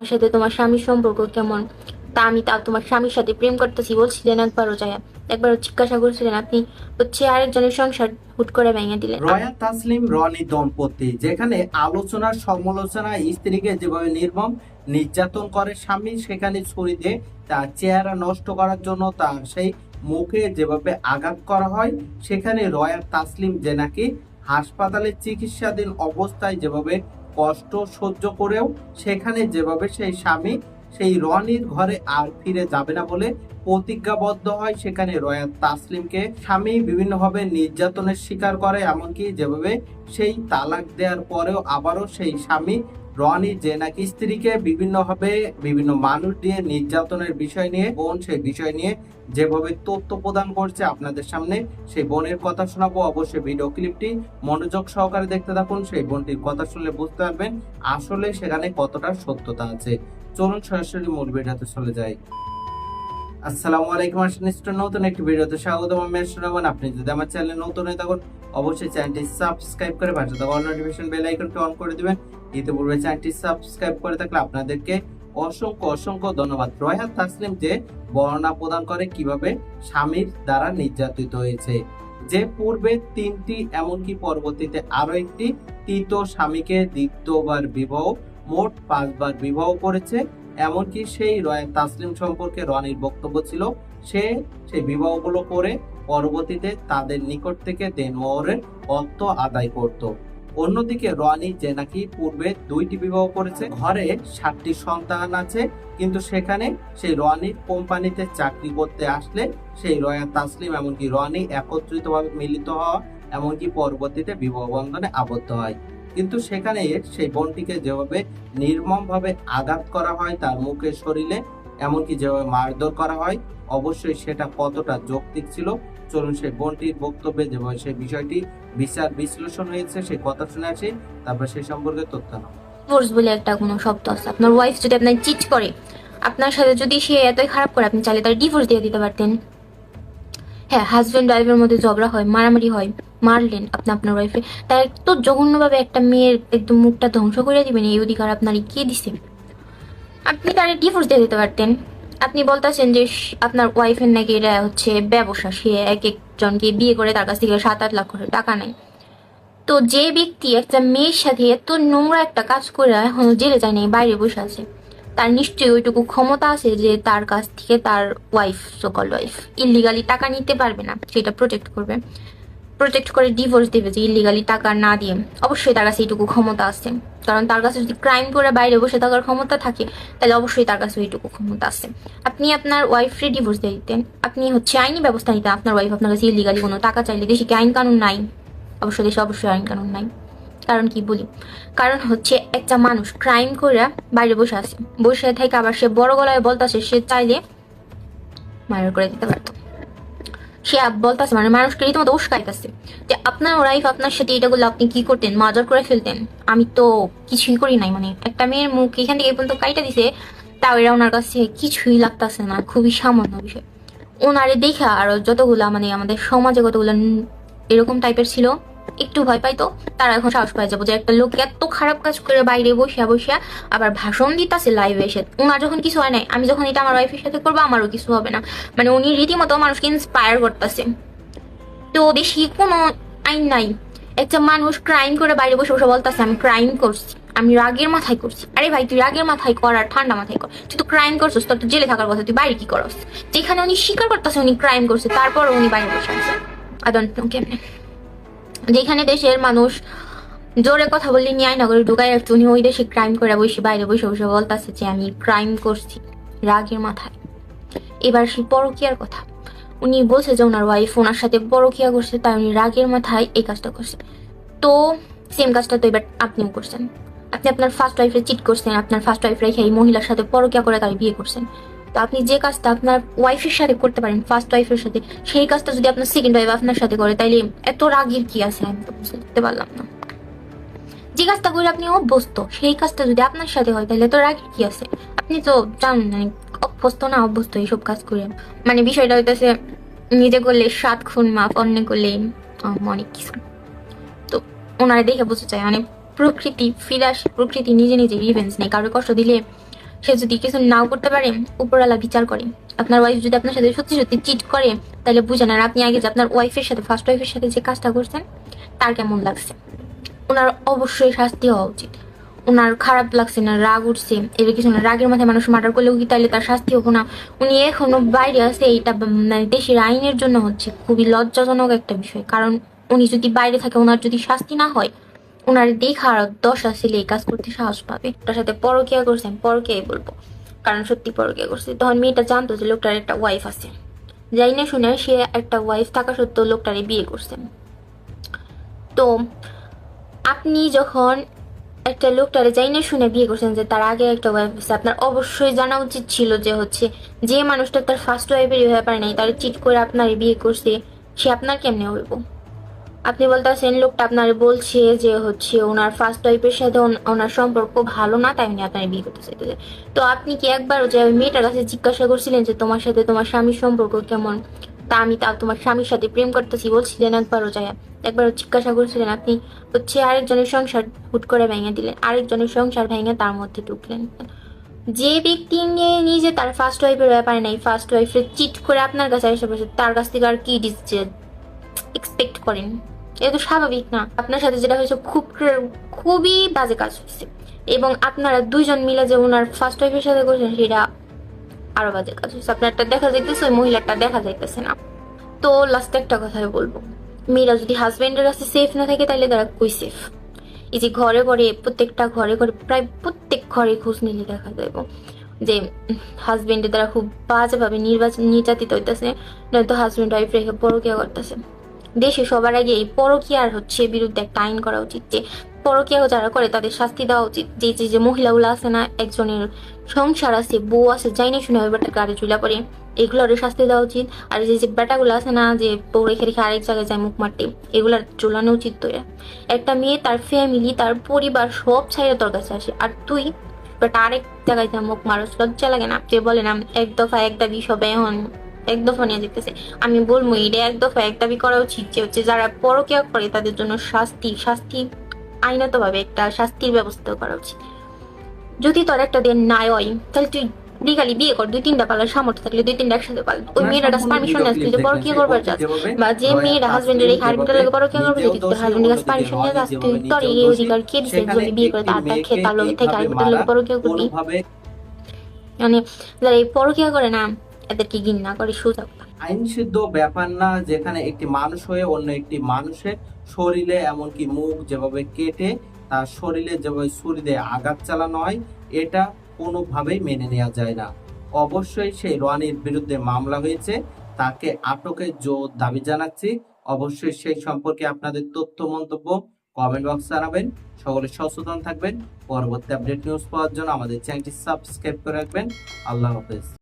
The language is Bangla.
তোমার সাথে তোমার স্বামীর সম্পর্ক কেমন? তা আমি তা তোমার স্বামীর সাথে প্রেম করতেছি, বলছিলেন একবারও যায় একবারও জিজ্ঞাসা করছিলেন আপনি, হচ্ছে আরেকজনের সংসার হুট করে ভেঙে দিলেন। রয়া তাসলিম রনি দম্পতি, যেখানে সমালোচনা স্ত্রীকে যেভাবে নির্মম নির্যাতন করে স্বামী, সেখানে ছুরি দিয়ে তার চেহারা নষ্ট করার জন্য তার সেই মুখে যেভাবে আঘাত করা হয়, সেখানে রয়া তাসলিম যে নাকি হাসপাতালে চিকিৎসাধীন অবস্থায় যেভাবে কষ্ট সহ্য করেও সেখানে যেভাবে সেই স্বামী সেই রনির ঘরে আর ফিরে যাবে না বলে প্রতিজ্ঞাবদ্ধ হয়, সেখানে রয়াত তাসলিমকে স্বামী বিভিন্নভাবে নির্যাতনের শিকার করে, এমনকি যেভাবে সেই তালাক দেওয়ার পরেও আবারও সেই স্বামী রনি যে নাকি স্ত্রীকে বিভিন্নভাবে বিভিন্ন মানুষ দিয়ে নির্যাতনের বিষয় নিয়ে, বোন সেই বিষয় নিয়ে যেভাবে তথ্য প্রদান করছে আপনাদের সামনে, সেই বোনের কথা শোনাবো। অবশ্যই ভিডিও ক্লিপটি মনোযোগ সহকারে দেখতে থাকুন, সেই বোনটির কথা শুনলে বুঝতে পারবেন আসলে সেখানে কতটা সত্যতা আছে। চলুন সরাসরি মূল ভিডিওতে চলে যাই। আসসালামু আলাইকুম আসনিস্ট নতুন একটি ভিডিওতে স্বাগতম। আমি শোনাবেন আপনি যদি আমার চ্যানেল নতুন হয়ে থাকুন, অবশ্যই চ্যানেলটি সাবস্ক্রাইব করে পাশে থাকা নোটিফিকেশন বেল আইকনটি অন করে দিবেন। ইতিপূর্বে চ্যানেলটি সাবস্ক্রাইব করে থাকলে আপনাদেরকে অসংখ্য অসংখ্য ধন্যবাদ। রয়হাত তাসলিম যে বর্ণনা প্রদান করে কীভাবে স্বামীর দ্বারা নির্যাতিত হয়েছে। যে পূর্বে তিনটি এমনকি পরবর্তীতে আরও একটি তৃতীয় স্বামীকে দ্বিতীয়বার বিবাহ, মোট পাঁচবার বিবাহ করেছে। এমনকি সেই রয়্যাল তাসলিম সম্পর্কে রনির বক্তব্য ছিল, সে সেই বিবাহগুলো করে পরবর্তীতে তাদের নিকট থেকে দেনমোহরের অর্থ আদায় করত। অন্যদিকে রনি যে নাকি পূর্বে দুইটি বিবাহ করেছে, ঘরে সাতটি সন্তান আছে, কিন্তু সেখানে সেই রনির কোম্পানিতে চাকরি করতে আসলে সেই রয়া তাসলিম এমনকি রনি একত্রিতভাবে মিলিত হওয়া এমনকি পরবর্তীতে বিবাহ বন্ধনে আবদ্ধ হয়। কিন্তু সেখানে সেই বোনটিকে যেভাবে নির্মমভাবে আঘাত করা হয় তার মুখে শরীরে এমনকি যেভাবে মারধর করা হয়, অবশ্যই সেটা কতটা যৌক্তিক ছিল? চলুন সেই বোনটির বক্তব্যে যেভাবে সেই বিষয়টি বিচার বিশ্লেষণ হয়েছে, সেই কথা শুনে আসি, তারপর সেই সম্পর্কে তথ্য নাও। ডিভোর্স বলে একটা কোনো শব্দ আছে। আপনার ওয়াইফ যদি আপনার চিট করে, আপনার সাথে যদি সে এতই খারাপ করে, আপনি চাইলে তার ডিভোর্স দিয়ে দিতে পারতেন। হ্যাঁ হাজব্যান্ড ওয়াইফের মধ্যে ঝগড়া হয়, মারামারি হয়, মারলেন আপনি আপনার ওয়াইফে তার তো জঘন্যভাবে একটা মেয়ের একদম মুখটা ধ্বংস করে দিবেন, এই অধিকার আপনার কে দিছে? আপনি তার ডিভোর্স দিয়ে দিতে পারতেন? আপনি বলতেছেন যে আপনার ওয়াইফের নাকি এটা হচ্ছে ব্যবসা। সে এক একজনকে বিয়ে করে তার কাছ থেকে সাত আট লাখ করে টাকা নেয়। তো যে ব্যক্তি একটা মেয়ের সাথে এত নোংরা একটা কাজ করে এখনও জেলে যায় নাই, বাইরে বসে আছে, তার নিশ্চয়ই ওইটুকু ক্ষমতা আছে যে তার কাছ থেকে তার ওয়াইফ সকল ওয়াইফ ইলিগালি টাকা নিতে পারবে না, সেটা প্রোটেক্ট করবে। প্রোটেক্ট করে ডিভোর্স দেবে যে ইলিগালি টাকা না দিয়ে। অবশ্যই তার কাছে এইটুকু ক্ষমতা আছে। কারণ তার কাছে যদি ক্রাইম করে বাইরে বসে থাকার ক্ষমতা থাকে, তাহলে অবশ্যই তার কাছে ওইটুকু ক্ষমতা আছে। আপনি আপনার ওয়াইফরে ডিভোর্স দিয়ে দিতেন। আপনি হচ্ছে আইনি ব্যবস্থা নিতেন। আপনার ওয়াইফ আপনার কাছে ইলিগালি কোনো টাকা চাইলে। দেশে কি আইন কানুন নাই? অবশ্যই দেশে অবশ্যই আইন কানুন নাই। কারণ কি বলি? কারণ হচ্ছে একটা মানুষ ক্রাইম করে বাইরে বসে আছে। বসে থেকে আবার সে বড় গলায় বলতাছে, সে চাইলে মায়ের করে দিতে পারতো। সে বলতেছে মানে মানুষকে দোষ উস্কাইতেছে যে আপনার ওয়াইফ আপনার সাথে এটা আপনি কি করতেন? মাজার করে ফেলতেন। আমি তো কিছুই করি নাই মানে একটা মেয়ের মুখ এখান থেকে পর্যন্ত কাইটা দিছে, তাও এরা ওনার কাছে কিছুই লাগতেছে না, খুবই সামান্য বিষয়। ওনারে দেখা আর যতগুলা মানে আমাদের সমাজে কতগুলো এরকম টাইপের ছিল একটু ভয় পাইতো তারা এখন সাহস পাই যাব যে একটা লোক এত খারাপ কাজ করে বাইরে বসিয়া বসিয়া আবার ভাষণ দিতেছে লাইভে এসে। ওনার যখন কিছু হয় নাই, আমি যখন এটা আমার ওয়াইফের সাথে করব, আমারও কিছু হবে না। মানে উনি রীতিমতো মানুষকে ইন্সপায়ার করতেছে। তো দেশি কোনো আইন নাই। একটা মানুষ ক্রাইম করে বাইরে বসে বসে বলতেছে, আমি ক্রাইম করছি, আমি রাগের মাথায় করছি। আরে ভাই, তুই রাগের মাথায় কর আর ঠান্ডা মাথায় কর। তুই তো ক্রাইম করছিস, তোর তো জেলে থাকার কথা, তুই বাইরে কি করস? যেখানে উনি স্বীকার করতেছে, উনি ক্রাইম করছে তারপর উনি বাইরে বসে আছে। আদন্ত কেমনে? যেখানে দেশের মানুষ জোরে কথা বললে নিয়ে নগরে ঢুকাই রাখছে উনি ওই দেশে ক্রাইম করে বসে, বাইরে বসে বসে বলতেছে যে আমি ক্রাইম করছি, রাগের মাথায়। এবার সেই পরকিয়ার কথা। উনি বলছে যে ওনার ওয়াইফ ওনার সাথে পরকিয়া করছে, তাই উনি রাগের মাথায় এই কাজটা করছে। তো সেম কাজটা তো এবার আপনিও করছেন। আপনি আপনার ফার্স্ট ওয়াইফে চিট করছেন, আপনার ফার্স্ট ওয়াইফ রেখে এই মহিলার সাথে পরকিয়া করে তার বিয়ে করছেন। তো আপনি যে কাজটা আপনার ওয়াইফের সাথে করতে পারেন ফার্স্ট ওয়াইফের সাথে, সেই কাজটা যদি আপনার সেকেন্ড ওয়াইফ আপনার সাথে করে, তাইলে এত রাগের কি আছে? আমি তো বুঝতে পারলাম না। যে কাজটা করে আপনি অভ্যস্ত, সেই কাজটা যদি আপনার সাথে হয় তাহলে তো রাগের কি আছে? আপনি তো জানেন না অভ্যস্ত না অভ্যস্ত এইসব কাজ করে। মানে বিষয়টা হইতেছে, নিজে করলে সাত খুন মাপ অন্য করলে অনেক কিছু। তো ওনারা দেখে বুঝতে চায় মানে প্রকৃতি ফিরে আসে, প্রকৃতি নিজে নিজে রিভেন্স নেই কারোর কষ্ট দিলে সে যদি কিছু নাও করতে পারে, উপরওয়ালা বিচার করে। আপনার ওয়াইফ যদি আপনার সাথে সত্যি সত্যি চিট করে, তাহলে বুঝেন আর আপনি আগে যে আপনার ওয়াইফের সাথে ফার্স্ট ওয়াইফের সাথে যে কাজটা করছেন, তার কেমন লাগছে? ওনার অবশ্যই শাস্তি হওয়া উচিত। ওনার খারাপ লাগছে না, রাগ উঠছে এবার কিছু না। রাগের মাথায় মানুষ মার্ডার করলেও কি তাহলে তার শাস্তি হব না? উনি এখনও বাইরে আছে, এইটা মানে দেশের আইনের জন্য হচ্ছে। খুবই লজ্জাজনক একটা বিষয়। কারণ উনি যদি বাইরে থাকে, ওনার যদি শাস্তি না হয় ওনার দেখা আর দশ আসলে এই কাজ করতে সাহস পাবে। ওটার সাথে পরকিয়া করছেন, পরকিয়াই বলব। কারণ সত্যি পরকিয়া করছে। তখন মেয়েটা জানতো যে লোকটার একটা ওয়াইফ আছে। যাই না শুনে সে একটা ওয়াইফ থাকা সত্ত্বেও লোকটারে বিয়ে করছেন। তো আপনি যখন একটা লোকটারে যাই না শুনে বিয়ে করছেন যে তার আগে একটা ওয়াইফ আছে, আপনার অবশ্যই জানা উচিত ছিল যে হচ্ছে যে মানুষটা তার ফার্স্ট ওয়াইফের হয়ে পারে নাই, তার চিট করে আপনার বিয়ে করছে, সে আপনার কেমনে হইব? আপনি বলতেছেন, লোকটা আপনার বলছে যে হচ্ছে ওনার ফার্স্ট ওয়াইফের সাথে ওনার সম্পর্ক ভালো না, তাই উনি আপনার বিয়ে করতে চাইতেছে। তো আপনি কি একবার যে ওই মেয়েটার কাছে জিজ্ঞাসা করছিলেন যে, তোমার সাথে তোমার স্বামীর সম্পর্ক কেমন? তা আমি তা তোমার স্বামীর সাথে প্রেম করতেছি, বলছিলেন একবারও যায়। একবারও জিজ্ঞাসা করছিলেন আপনি হচ্ছে আরেকজনের সংসার হুট করে ভেঙে দিলেন, আরেকজনের সংসার ভেঙে তার মধ্যে ঢুকলেন। যে ব্যক্তি নিয়ে নিজে তার ফার্স্ট ওয়াইফের ব্যাপারে নাই ফার্স্ট ওয়াইফের চিট করে আপনার কাছে বসে তার কাছ থেকে আর কি ডিসিশন এক্সপেক্ট করেন? এটা তো স্বাভাবিক না। আপনার সাথে যেটা হয়েছে, খুব খুবই বাজে কাজ হয়েছে। এবং আপনারা দুইজন মিলে যে ওনার ফার্স্ট ওয়াইফের সাথে করছেন, সেটা আরও বাজে কাজ হয়েছে। আপনারটা দেখা যাইতেছে, ওই মহিলাটা দেখা যাইতেছে না। তো লাস্টে একটা কথাই বলব। মেয়েরা যদি হাজবেন্ডের কাছে সেফ না থাকে তাহলে তারা কই সেফ এই যে ঘরে ঘরে প্রত্যেকটা ঘরে ঘরে প্রায় প্রত্যেক ঘরে খোঁজ নিলে দেখা যাবে যে হাজবেন্ডের দ্বারা খুব বাজেভাবে নির্বাচন, নির্যাতিত হইতেছে। নয়তো হাজবেন্ড ওয়াইফ রেখে বড় পরকিয়া করতেছে। দেশে সবার আগে এই পরকিয়ার হচ্ছে বিরুদ্ধে একটা আইন করা উচিত, যে পরকিয়া যারা করে তাদের শাস্তি দেওয়া উচিত। যে যে যে মহিলাগুলো আছে না, একজনের সংসার আছে, বউ আছে, যাই না শুনে বেটা গাড়ি চুলা পরে এগুলোর শাস্তি দেওয়া উচিত। আর যে যে বেটাগুলো আছে না, যে বউ রেখে রেখে আরেক জায়গায় যায় মুখ মারতে, এগুলার চুলানো উচিত তো একটা মেয়ে, তার ফ্যামিলি তার পরিবার সব ছাইড়ে তোর কাছে আসে। আর তুই বাট আরেক জায়গায় যা মুখ মানুষ লজ্জা লাগে না। যে বলে না, এক দফা, এক দাবি, সবাই এখন এক দফা নিয়ে যেতেছে আমি বলব এটা এক দফা এক দাবি করা উচিত যে হচ্ছে যারা পরকিয়া করে তাদের জন্য শাস্তি শাস্তি আইনত ভাবে একটা শাস্তির ব্যবস্থা করা উচিত। যদি তোর একটা দিন নাই হয় তাহলে তুই লিগালি বিয়ে কর দুই তিনটা পালার সামর্থ্য থাকলে দুই তিনটা একসাথে পাল। ওই মেয়েটার কাছে পারমিশন নিয়ে তুই যে পরকিয়া করবার চাস বা যে মেয়েরা হাজবেন্ডের এই হারবিটার লাগে পরকিয়া করবে যদি তোর হাজবেন্ডের কাছে পারমিশন নিয়ে যাস তুই তোর এই অধিকার কে দিছে যে আমি বিয়ে করে তার তার খেয়ে তার লগে থেকে হারবিটার লাগে পরকিয়া করবি? মানে যারা এই পরকিয়া করে না এদেরকে ঘৃণা করে সোজা কথা। আইন সিদ্ধ ব্যাপার না, যেখানে একটি মানুষ হয়ে অন্য একটি মানুষের শরীরে, এমনকি মুখ যেভাবে কেটে তার শরীরে যেভাবে দিয়ে আঘাত চালানো হয়, এটা কোনোভাবেই মেনে নেওয়া যায় না। অবশ্যই সেই রনির বিরুদ্ধে মামলা হয়েছে, তাকে আটকের জোর দাবি জানাচ্ছি। অবশ্যই সেই সম্পর্কে আপনাদের তথ্য, মন্তব্য কমেন্ট বক্স জানাবেন। সকলে সচেতন থাকবেন। পরবর্তী আপডেট নিউজ পাওয়ার জন্য আমাদের চ্যানেলটি সাবস্ক্রাইব করে রাখবেন। আল্লাহ হাফেজ।